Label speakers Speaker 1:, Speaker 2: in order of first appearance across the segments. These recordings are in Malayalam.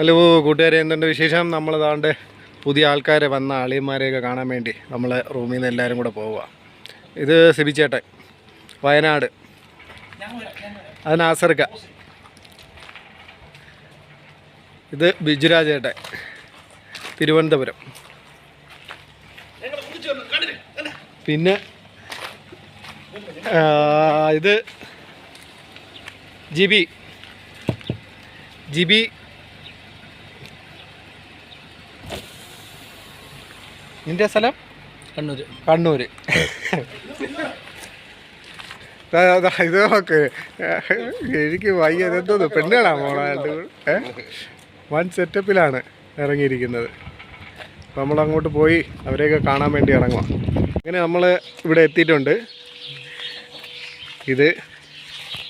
Speaker 1: ഹലോ കൂട്ടുകാരെ എന്തുണ്ട് വിശേഷം? നമ്മൾ താണ്ട് പുതിയ ആൾക്കാരെ വന്ന അളിയന്മാരെയൊക്കെ കാണാൻ വേണ്ടി നമ്മൾ റൂമിൽ നിന്ന് എല്ലാവരും കൂടെ പോവുക ഇത് സിബിച്ചേട്ടൻ വയനാട്. അത് നാസർക്ക. ഇത് ബിജുരാജേട്ടൻ തിരുവനന്തപുരം. പിന്നെ ഇത് ജിബി. ജിബി നിന്റെ സ്ഥലം?
Speaker 2: കണ്ണൂർ
Speaker 1: കണ്ണൂർ ദാ, ദാ, ഇത് നോക്ക്. എനിക്ക് വയ്യ എന്തോന്ന്? പെണ്ണുകളാ മോളാണ്ട് വൺ സെറ്റപ്പിലാണ് ഇറങ്ങിയിരിക്കുന്നത്. അപ്പോൾ നമ്മൾ അങ്ങോട്ട് പോയി അവരെയൊക്കെ കാണാൻ വേണ്ടി ഇറങ്ങുക അങ്ങനെ നമ്മൾ ഇവിടെ എത്തിയിട്ടുണ്ട്. ഇത്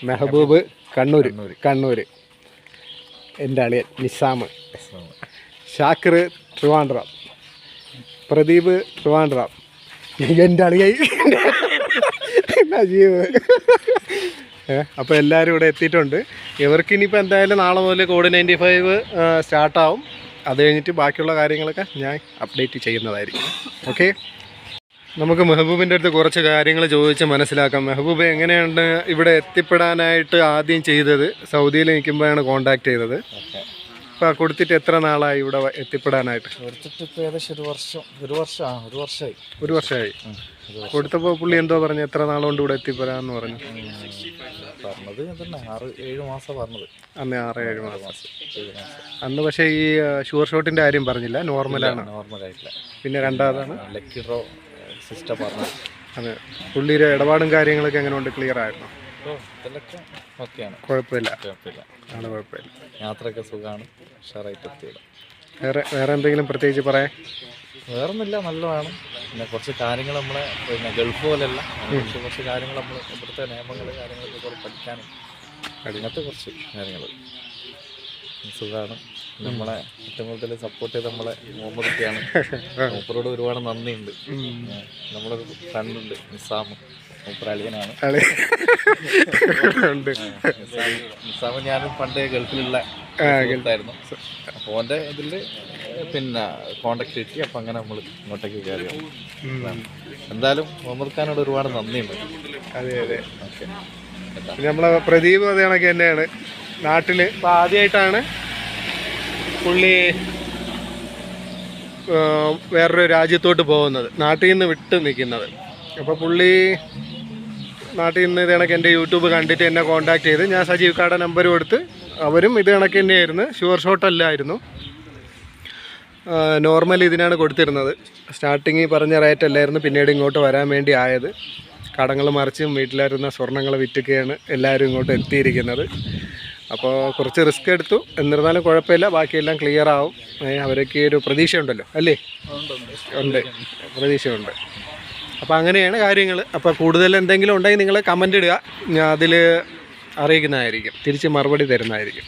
Speaker 1: മെഹബൂബ് കണ്ണൂർ കണ്ണൂർ എന്റെ അളിയൻ നിസാം ഷാക്കിർ ട്രിവാൻഡ്രം. പ്രദീപ് ട്രിവാൻഡ്രം. എന്റെ അളിയായി. നജീബ്. അപ്പോൾ എല്ലാവരും ഇവിടെ എത്തിയിട്ടുണ്ട്. ഇവർക്ക് ഇനിയിപ്പോൾ എന്തായാലും നാളെ മുതൽ കോഡ് നയന്റി ഫൈവ് സ്റ്റാർട്ടാവും അത് കഴിഞ്ഞിട്ട് ബാക്കിയുള്ള കാര്യങ്ങളൊക്കെ ഞാൻ അപ്ഡേറ്റ് ചെയ്യുന്നതായിരിക്കും. ഓക്കെ നമുക്ക് മെഹബൂബിന്റെ അടുത്ത് കുറച്ച് കാര്യങ്ങൾ ചോദിച്ച് മനസ്സിലാക്കാം. മെഹബൂബ് എങ്ങനെയാണ് ഇവിടെ എത്തിപ്പെടാനായിട്ട് ആദ്യം ചെയ്തത്? സൗദിയിൽ നിൽക്കുമ്പോഴാണ് കോണ്ടാക്ട് ചെയ്തത്. കൊടുത്തിട്ട് എത്ര നാളായി ഇവിടെ എത്തിപ്പെടാനായിട്ട്?
Speaker 2: കൊടുത്തിട്ട് ഇപ്പോൾ ഏകദേശം ഒരു വർഷം ഒരു വർഷം ആ ഒരു വർഷമായി
Speaker 1: ഒരു വർഷമായി കൊടുത്തപ്പോൾ പുള്ളി എന്തോ പറഞ്ഞു എത്ര നാളുകൊണ്ട് ഇവിടെ എത്തിപ്പെടാമെന്ന് പറഞ്ഞു?
Speaker 2: പറഞ്ഞത് തന്നെ ആറ് ഏഴ് മാസം പറഞ്ഞത്.
Speaker 1: അന്ന് ആറ് ഏഴ് മാസം.
Speaker 2: മാസം ഏഴ് മാസം.
Speaker 1: അന്ന് പക്ഷേ ഈ ഷുവർ ഷോട്ടിന്റെ കാര്യം പറഞ്ഞില്ല നോർമലാണ്.
Speaker 2: നോർമലായിട്ടില്ല
Speaker 1: പിന്നെ രണ്ടാമതാണ്?
Speaker 2: ലക്കി ഡ്രോ സിസ്റ്റം പറഞ്ഞത്.
Speaker 1: അതെ. പുള്ളിയുടെ ഇടപാടും കാര്യങ്ങളൊക്കെ എങ്ങനെ ഉണ്ട് ക്ലിയർ ആയിരുന്നു?
Speaker 2: ഓക്കെയാണ്.
Speaker 1: കുഴപ്പമില്ല.
Speaker 2: കുഴപ്പമില്ല.
Speaker 1: ആണ് കുഴപ്പമില്ല.
Speaker 2: യാത്രയൊക്കെ സുഖമാണ്. ഉഷാറായിട്ട് എത്തിയത്
Speaker 1: വേറെ വേറെ എന്തെങ്കിലും പ്രത്യേകിച്ച് പറയാൻ?
Speaker 2: വേറൊന്നുമില്ല നല്ലതാണ്. പിന്നെ കുറച്ച് കാര്യങ്ങൾ നമ്മളെ പിന്നെ ഗൾഫ് പോലെയല്ല. കുറച്ച് കുറച്ച് കാര്യങ്ങൾ നമ്മൾ ഇവിടുത്തെ നിയമങ്ങൾ കാര്യങ്ങളൊക്കെ കുറച്ച് പഠിക്കാനും അങ്ങനത്തെ കുറച്ച് കാര്യങ്ങൾ. സുഖമാണ്. നമ്മളെ ഏറ്റവും കൂടുതൽ സപ്പോർട്ട് ചെയ്ത് നമ്മളെ മുഹമ്മദ് മൂപ്പറോട് ഒരുപാട് നന്ദിയുണ്ട്. നമ്മളൊരു ഫ്രണ്ടുണ്ട് നിസാം ഞാനും പണ്ട് ഗൾഫിലുള്ള സുഹൃത്തായിരുന്നു. അപ്പോൾ ഓന്റെ ഇതിൽ പിന്നെ കോണ്ടാക്ട് കിട്ടി അപ്പം അങ്ങനെ നമ്മൾ ഇങ്ങോട്ടേക്ക് കയറി. എന്തായാലും മുഹമ്മദ് ഖാനോട് ഒരുപാട് നന്ദിയുണ്ട്
Speaker 1: അതെ അതെ.
Speaker 2: ഓക്കെ.
Speaker 1: നമ്മളെ പ്രദീപ് അതേ കണക്ക് തന്നെയാണ്. നാട്ടിൽ ഇപ്പം ആദ്യമായിട്ടാണ് പുള്ളി വേറൊരു രാജ്യത്തോട്ട് പോകുന്നത്. നാട്ടിൽ നിന്ന് വിട്ട് നിൽക്കുന്നത്. അപ്പോൾ പുള്ളി നാട്ടിൽ നിന്ന് ഇത് കണക്ക് എന്റെ യൂട്യൂബ് കണ്ടിട്ട് എന്നെ കോൺടാക്ട് ചെയ്ത്. ഞാൻ സജീവ് കാട നമ്പർ കൊടുത്ത് അവരും ഇത് കണക്ക് തന്നെയായിരുന്നു. ഷുവർ ഷോട്ടല്ലായിരുന്നു നോർമൽ ഇതിനാണ് കൊടുത്തിരുന്നത്. സ്റ്റാർട്ടിങ് പറഞ്ഞ റേറ്റ് അല്ലായിരുന്നു പിന്നീട് ഇങ്ങോട്ട് വരാൻ വേണ്ടി ആയത്. കടങ്ങൾ മറിച്ചും വീട്ടിലായിരുന്ന സ്വർണങ്ങൾ വിറ്റൊക്കെയാണ് എല്ലാവരും ഇങ്ങോട്ട് എത്തിയിരിക്കുന്നത്. അപ്പോൾ കുറച്ച് റിസ്ക് എടുത്തു. എന്നിരുന്നാലും കുഴപ്പമില്ല ബാക്കിയെല്ലാം ക്ലിയർ ആവും. അവരൊക്കെ ഒരു പ്രതീക്ഷയുണ്ടല്ലോ അല്ലേ? ഉണ്ട്. പ്രതീക്ഷയുണ്ട്. അപ്പോൾ അങ്ങനെയാണ് കാര്യങ്ങൾ അപ്പോൾ കൂടുതൽ എന്തെങ്കിലും ഉണ്ടെങ്കിൽ നിങ്ങൾ കമന്റ് ഇടുക. അതിൽ അറിയിക്കുന്നതായിരിക്കും. തിരിച്ച് മറുപടി തരുന്നതായിരിക്കും.